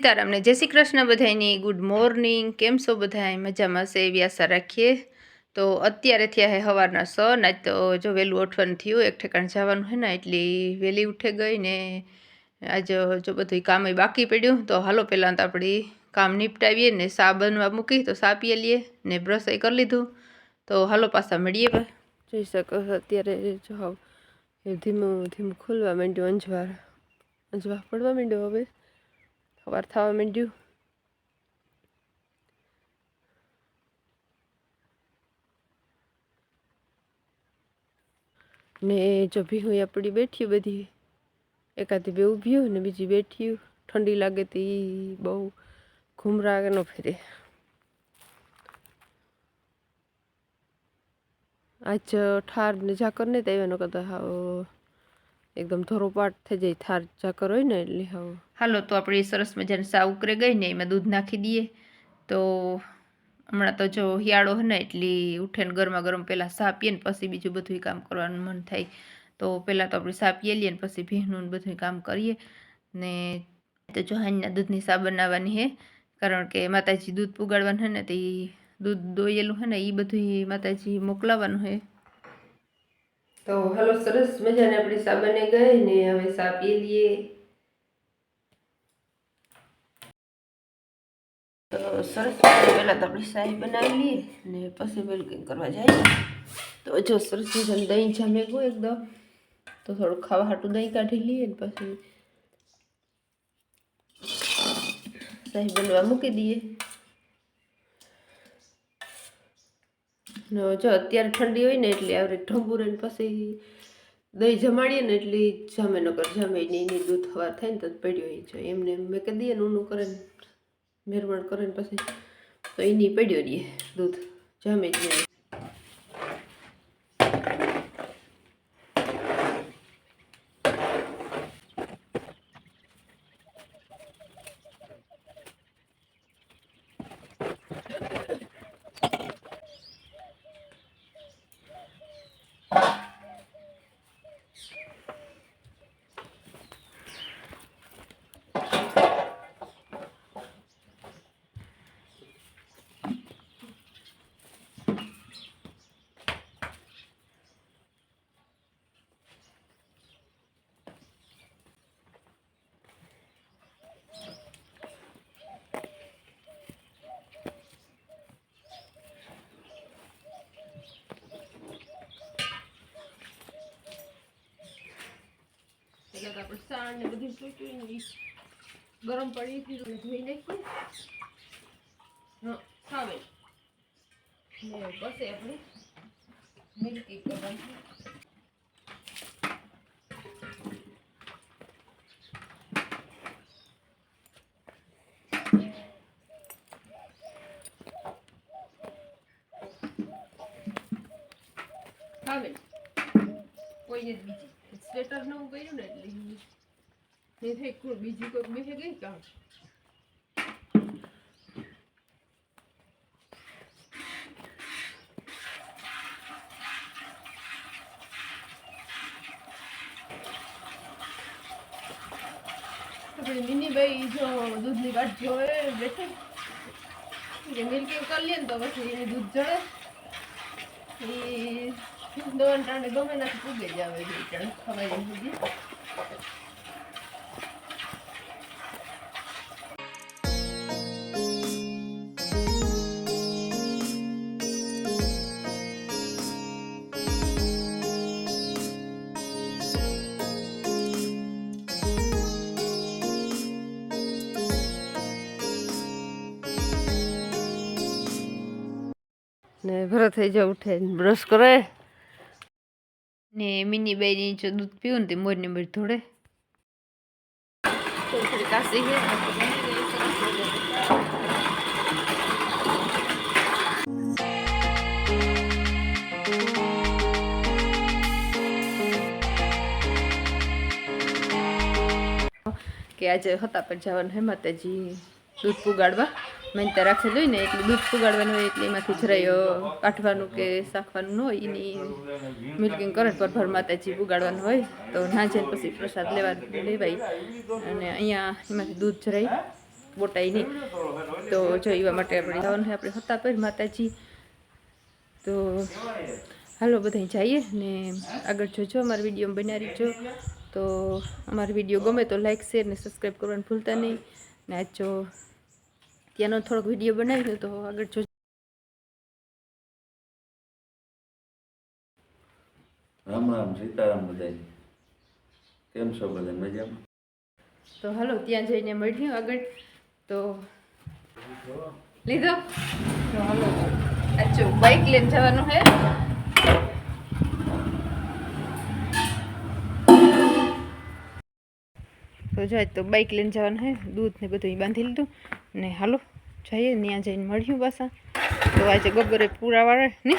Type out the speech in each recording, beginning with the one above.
સીતારામને જય શ્રી કૃષ્ણ બધાયની. ગુડ મોર્નિંગ કેમ છો બધાય? મજામાં છે? એવી આશા રાખીએ. તો અત્યારે થયા હે સવારના સ ના તો જો વહેલું ઉઠવાનું થયું, એક ઠેકાણ જવાનું છે ને, એટલી વહેલી ઉઠે ગઈ ને આજે જો બધું કામ બાકી પડ્યું, તો હાલો પહેલાં તો આપણી કામ નિપટાવીએ ને સા બનવા મૂકી, તો સા પીએ લઈએ ને બ્રશ એ કરી લીધું. તો હાલો પાછા મળીએ. જોઈ શકો અત્યારે જો ધીમું ધીમું ખુલવા માંડ્યું, અંજવાર અંજવાર પડવા માંડ્યો હવે. સવાર થવા માંડ્યું ને જો ભીહું આપણી બેઠી બધી એકાદી બે ઊભી ને બીજી બેઠી ઠંડી લાગે તો એ બહુ ઘૂમરા ન ફેરે આજ ઠાર ને ઝાકર નહીં તો આવ્યા કરતા હાવ એકદમ ધરોપાટ થઈ જાય, થાર ઝાકર હોય ને એટલે હવે. હાલો, તો આપણે સરસ મજાની સા ઉકરે ગઈ ને એમાં દૂધ નાખી દઈએ. તો હમણાં તો જો હિયાળો હે ને એટલી ઉઠેને ગરમા ગરમ પહેલાં સા પીએ ને પછી બીજું બધું કામ કરવાનું મન થાય. તો પહેલાં તો આપણે સા પીએ લઈએ ને પછી ભીહનું બધું કામ કરીએ. ને તો જો હાંજના દૂધની સા બનાવવાની હે, કારણ કે માતાજી દૂધ પુગાડવાનું હે ને તે એ દૂધ દોયેલું હે ને એ બધું માતાજી મોકલાવાનું હે. તો હાલો સરસ મજાને આપણી સા બને ગઈ ને હવે સા પી લઈએ. તો સરસ પહેલાં તો આપણે શાહી બનાવી લઈએ ને પછી મિલ્કિંગ કરવા જાય. તો જો સરસ મજાનું દહીં જમે ગયું એકદમ. તો થોડું ખાવા હાટું દહીં કાઢી લઈએ ને પછી શાહી બનવા મૂકી દઈએ. જો અત્યારે ઠંડી હોય ને એટલે આવડે ઢંબુરે ને પછી દહીં જમાડીએ ને એટલે જમે, નકર જમે ને દૂધ હવા થાય ને તો પડ્યો હોય છે એમને મેં કહી દઈએ ને ઊનું કરે ને, મેરવણ કરે ને પછી તો એની પડ્યો રહીએ દૂધ, જામે જ નહીં. એટલે તો આપણે સાણ ને બધું ચૂંટ્યું ને ગરમ પડી તો ધોઈ નાખીએ હા સાવે ને પછી આપણે મિલ્કી કરવાની બીજી સ્વેટર નવું કર્યું ને એટલે મેં થઈ કોણ બીજી કોઈ મેં ગઈ કામ આપણી મિનીભાઈ જો દૂધની વાટ જોવે બેઠે કે મિલ્કિંગ કરી લે ને તો પછી એની દૂધ જળે એ દોન ટાણે ગમે નાથી પૂગે જ આવે બે ટાણે ખવાય એમ સુધી ને ભરત થઈ જાય ઉઠે ને બ્રશ કરે ને મિની બાઈની જો દૂધ પીવું ને તે મોર ને મોર ધોડે થોડી કાશી છે કે આજે હતા પર જવાનું હે માતાજી દૂધ પુગાડવા મેં ત્યાં રાખેલું હોય ને, એટલે દૂધ પુગાડવાનું હોય, એટલે એમાંથી જરાય કાઢવાનું કે શાખવાનું હોય એની મિલ્કિંગ કરે પરભર માતાજી પુગાડવાનું હોય, તો ના જઈને પછી પ્રસાદ લેવા, લેવાય. અને અહીંયા એમાંથી દૂધ જરાય બોટાય નહીં. તો જો એવા માટે આપણે જવાનું હોય આપણે હતા પર, માતાજી. તો હાલો બધા જઈએ ને આગળ જોજો, અમારા વીડિયો બનાવી જો તો અમારો વીડિયો ગમે તો લાઈક શેર ને સબસ્ક્રાઈબ કરવાનું ભૂલતા નહીં. ને આજ જો ત્યાંનો થોડોક વીડિયો બનાવી તો આગળ જો રામ રામ સીતારામ બધા કેમ છો બધા? મજામાં? તો હાલો ત્યાં જઈને મળ્યું આગળ. તો લીધો? તો હાલો. અચ્છો બાઇક લઈને જવાનું હે? તો જાય તો બાઇક લઈને જવાનું હે દૂધ ને બધું બાંધી લીધું. ને હાલો જઈએ ત્યાં જઈને મળ્યું પાછા. તો આજે ગબ્બરે પૂરા વાળે ને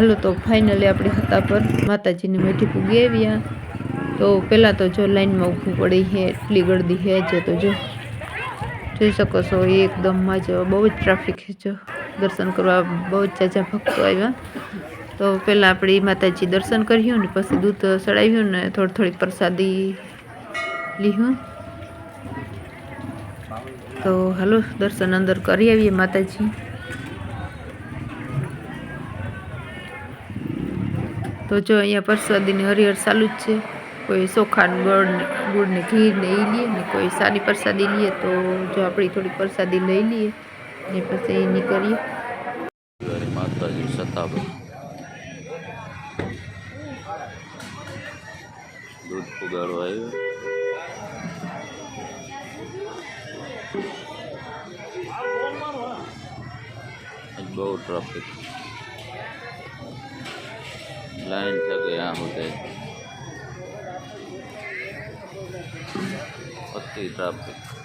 હાલો તો ફાઇનલી આપણે હતા પર માતાજીની મેઠી પૂગી આવ્યા તો પહેલાં તો જો લાઈનમાં ઊભું પડી છે, એટલી ગળદી છે જો તો જો. જોઈ શકો છો, એકદમમાં બહુ જ ટ્રાફિક છે જો. દર્શન કરવા બહુ જ જાજા ભક્તો આવ્યા. તો પહેલાં આપણે માતાજી દર્શન કર્યું ને પછી દૂધ ચડાવ્યું ને થોડી થોડી પ્રસાદી લીધું. તો હાલો, દર્શન અંદર કરી આવીએ માતાજી. તો જો અહીંયા પ્રસાદીની હરિહર ચાલુ જ છે કોઈ ચોખા ને ગળ ને ગુળ ને ઘી ને એ લઈએ ને કોઈ સાદી પ્રસાદી લઈએ તો જો આપણી થોડી પ્રસાદી લઈ લઈએ ને પછી નીકળીએ ગરી માતાજી સતાભાઈ દૂધ પુગાડો આવ્યો આજ બહુ ટ્રાફિક लाइन से गया मुझे अति ट्रैफ़िक।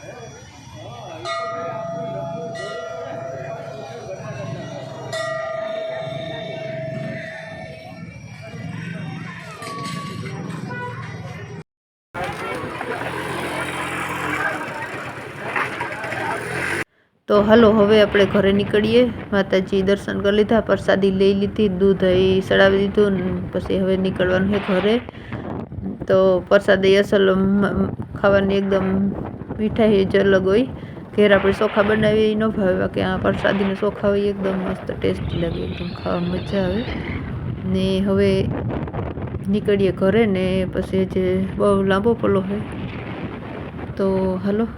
તો હાલો, હવે આપણે ઘરે નીકળીએ. માતાજી દર્શન કરી લીધા, પ્રસાદી લઈ લીધી, દૂધ એ ચડાવી દીધું પછી હવે નીકળવાનું છે ઘરે. તો પ્રસાદી અસલ ખાવાની એકદમ મીઠાઈ જ અલગ હોય. ઘેર આપણે ચોખા બનાવીએ ન ભાવે બાકી આ પ્રસાદીને ચોખા હોય, એકદમ મસ્ત ટેસ્ટી લાગે, એકદમ ખાવા મજા આવે. ને હવે નીકળીએ ઘરે ને પછી જે બહુ લાંબો પલો છે તો હાલો.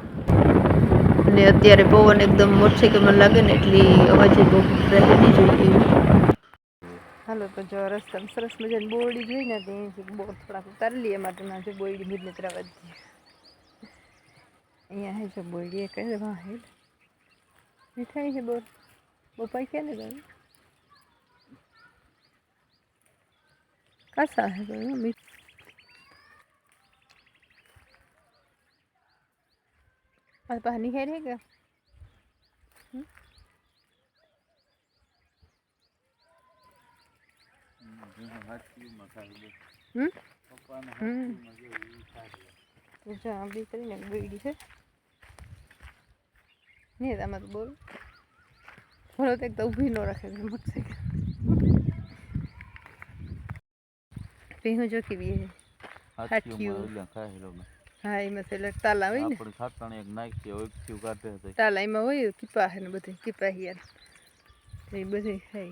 ને અત્યારે પવન એકદમ મોટરસાઇકલમાં લાગે ને એટલી અવાજે બહુ રહે જોઈએ હાલો, તો જો રસ્તા સરસ મજાની બોરડી જોઈ ને ત્યાંથી બહુ થોડાક ઉતારી લઈએ માટે, ના છે બોરડી દઈએ અહીંયા હે જો બોલીએ કરે વાહેલ મીઠાઈ છે બોલ બપાઈ ક્યાં ને ગયું કાસા હે મીઠ. મારી પાસે નિહેર હે કે દીકરીને ગઈડી છે નહીં તમે તો બોલો બોલો તો એક તો ઊભી ન રાખે મોટરસાઇકલ પીહું જો કેવી બી હા એમાં પેલા તાલા હોય ને. આપણે ખાતાને એક નાખી હોય થયું કાઢે છે. તાલા એમાં હોય કીપા હે ને બધું કીપા હિયાર એ બધું હે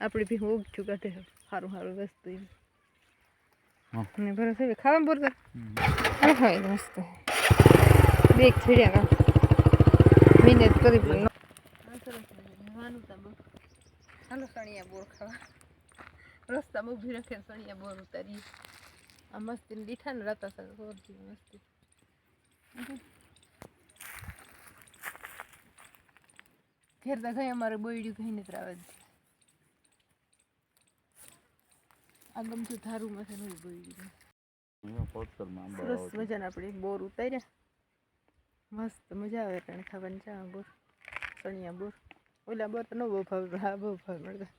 આપણે ભી હું ઓગઠું કાઢે છે. સારું સારું વસ્તુ. ને બરોબર છે? ખાવા બોર તો હા મસ્ત બે છેડ્યા ના મહેનત કરી પણ હાલો સણિયા બોર ખાવા. રસ્તામાં ઊભી રાખે સણિયા બોર ઉતારી આ મસ્તી દીઠા ને રાતા સર મસ્તી. ઘેર તો ગઈ અમારે બોયડ્યું કઈ નથી આવે આ ગમતું થારું માં છે નહીં બોયડ્યું પોસ્ટરમાં સરસ મજાના આપણે બોર ઉતાર્યા મસ્ત મજા આવે એટલે ખાવાની ચા બોર સણિયા બોર ઓલા બોર તો ન બહુ ભાવ હા બહુ ભાવ મળતા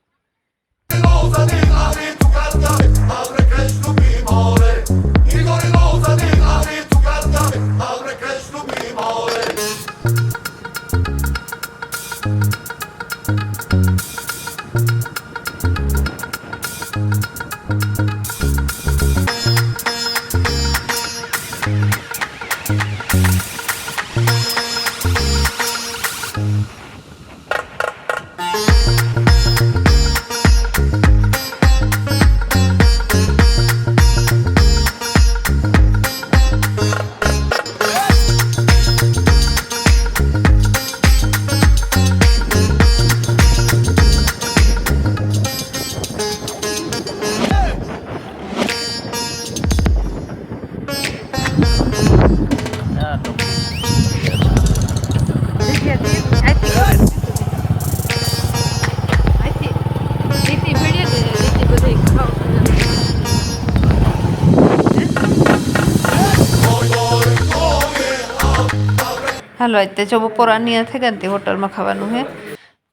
હાલો તે જો બપોરાની થઈ ગયા ને તે હોટલમાં ખાવાનું હે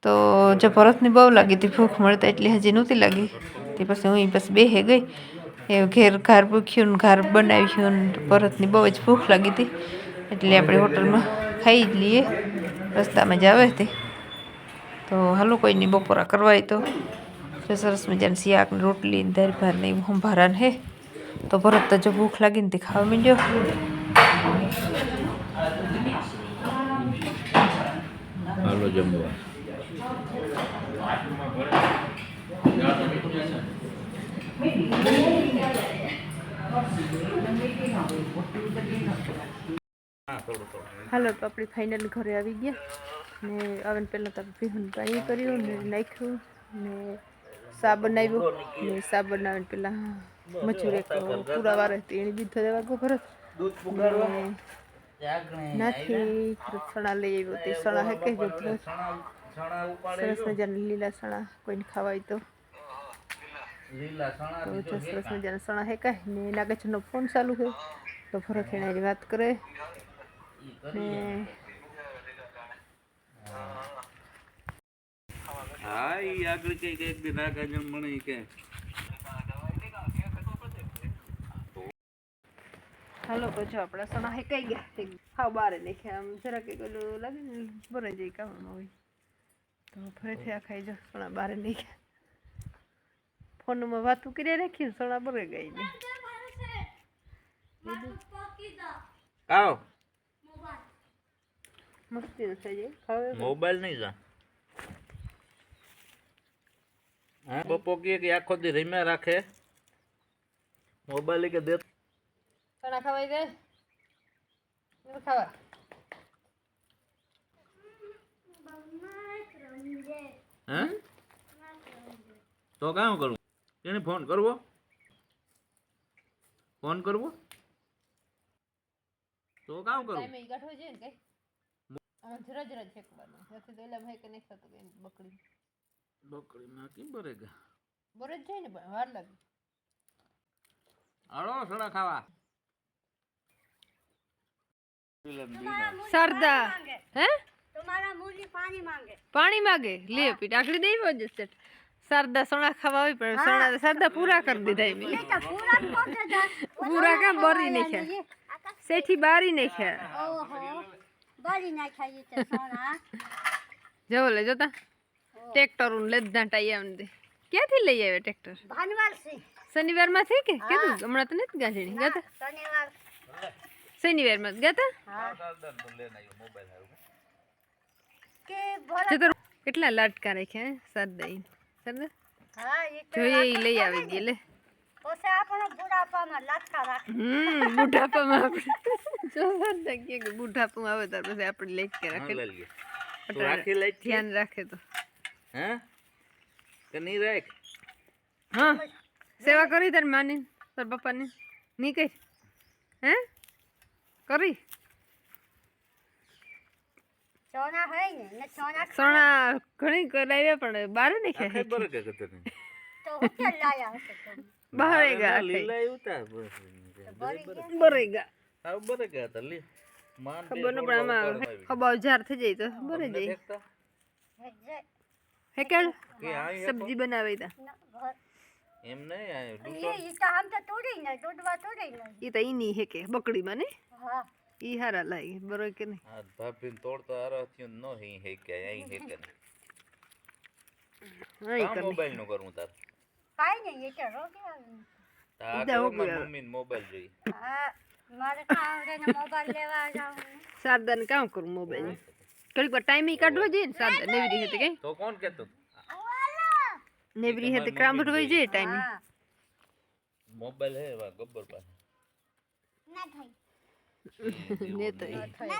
તો જો ભરતની બહુ લાગી હતી ભૂખ મળતા એટલી હજી નહોતી લાગી તે પછી હું પછી બેહે ગઈ એ ઘેર ઘર ભૂખ્યું ને ઘર બનાવ્યું ને ભરતની બહુ જ ભૂખ લાગી હતી એટલે આપણે હોટલમાં ખાઈ જ લઈએ રસ્તામાં જ આવે હતી તો હાલો કોઈની બપોરા કરવાય તો સરસ મજાની શિયાકની રોટલી દરી ભાર નહીં એવું સંભારા હે તો ભરત તો જો ભૂખ લાગી ને તે ખાવા માંડ્યો હાલો જમવા હાલો તો આપણે ફાઇનલ ઘરે આવી ગયા ને આવે ને પહેલાં તો ભીહું પાણી કર્યું ને નાખ્યું ને સા બનાવ્યું ને સા બનાવીને પહેલાં મચુર એક પૂરા વાર હતી એની બીજ દેવા ગો ભરત ને નાથી ભરત સણા લઈ આવ્યો તે સણા હે કહેજો ભરત સરસ મજાના લીલા સણા કોઈને ખાવાય તો તો જો સરસ મજાના સણા હે કાંઈ ને નાગેશનો ફોન ચાલુ છે તો ભરત એના હારે વાત કરે ને હા ઈ આગળ કઈ કઈક બી ના કાજલ મને ઈ કે હાલો તો જો આપણા સણા હેકાઈ ગયા તે હાવ બારે નાખ્યા આમ જરાક એક ઓલું લાગે ને બરે જાય કામમાં હોય તો ફરીથી આ ખાઈ જાઓ સણા બારે નાખ્યા ફોનમાં વાતું કરી રાખી સણા બરે ગઈ નહીં આવ મસ્તી થઈ જાય ખાવે મોબાઈલ નહીં જા હા પપ્પો કહે કે આખો દી રમ્યા રાખે મોબાઈલ કે દે સણા ખવાઈ જાય? ખાવા? હે? તો કામ કરવું એને ફોન કરવો? ફોન કરવો? તો કામ કરવું ટાઈમે ઈ છે ને કઈ આમાં જરા જરા ફેંકવાનું. નથી તો એલા ભાઈ કે નહીં થતું બકરી બકડી બકરીમાં કેમ બરેગા? બરે જ જાય ને વાર લાગે. હાલો સડા ખાવા. શારદા હે? પાણી માંગે. લે પીટ આખડી દઈ વજે છે શારદા સોણા ખાવા હોય પણ સોણા શારદા પૂરા કરી દીધા પૂરા કામ બરી નાખ્યા. સેઠી બારી નાખ્યા. જવો લે જોતા. ટ્રેક્ટર લેદા ટાઈમ ક્યાંથી લઈ આવે ટ્રેક્ટર? શનિવારમાંથી કે? કીધું? હમણાં તો નથી ગાંધીણી ગાતા શનિવાર. शनिवार में गया था हाँ. दादा लेना मोबाइल है? के बोला सर दई सर ये ले आवे गे ले ओसे आपनो बुढ़ापा में लटका रख. हम बुढ़ापा में जो सर देखिए बुढ़ापा में आवे तब से आप लेट के रखे तो रखे लाइट ध्यान रखे तो. हैं? के रख? हाँ? सेवा करी तर माने तर बापा ने नहीं कह हैं? કરી સોના હોય ને ને સોના સોના ઘણી કરાવ્યા પણ બાર ને કે ખબર કે કતર તો કે લાયા હશે બહાર ગયા લીલા ઉતા બરે ગયા હા બરે ગયા તા લી માન ખબર ન પણ આમાં ખબર હજાર થઈ જાય તો બરે જાય હેકેલ સબ્જી બનાવી તા એમ નહીં એ ઈસકા આમ તો તોડી ને તોડવા તોડી ને ઈ તો ઈની હે કે બકડી મને હા ઈ હારા લાગે બરોબર કે નહીં હા ભાભી ને તોડતા હારા થયું નો હે હે કે અહીં હે કે નહીં હા મોબાઈલ નું કરું તાર કાઈ નહીં એ તો રોકી આવી તાર મમ્મી ને મોબાઈલ જોઈ હા મારે કામ રે મોબાઈલ લેવા જાઉં સારદાન કામ કરું મોબાઈલ કડીક ટાઈમ ઈ કાઢવો જોઈએ ને સારદાન એવી રીતે કઈ તો કોણ કહેતું નેવરી હે ક્રામ રોઈ જોઈએ ટાઈમ. મોબાઈલ હે ગબ્બર પાસે. ના થાય. ને તો ના થાય.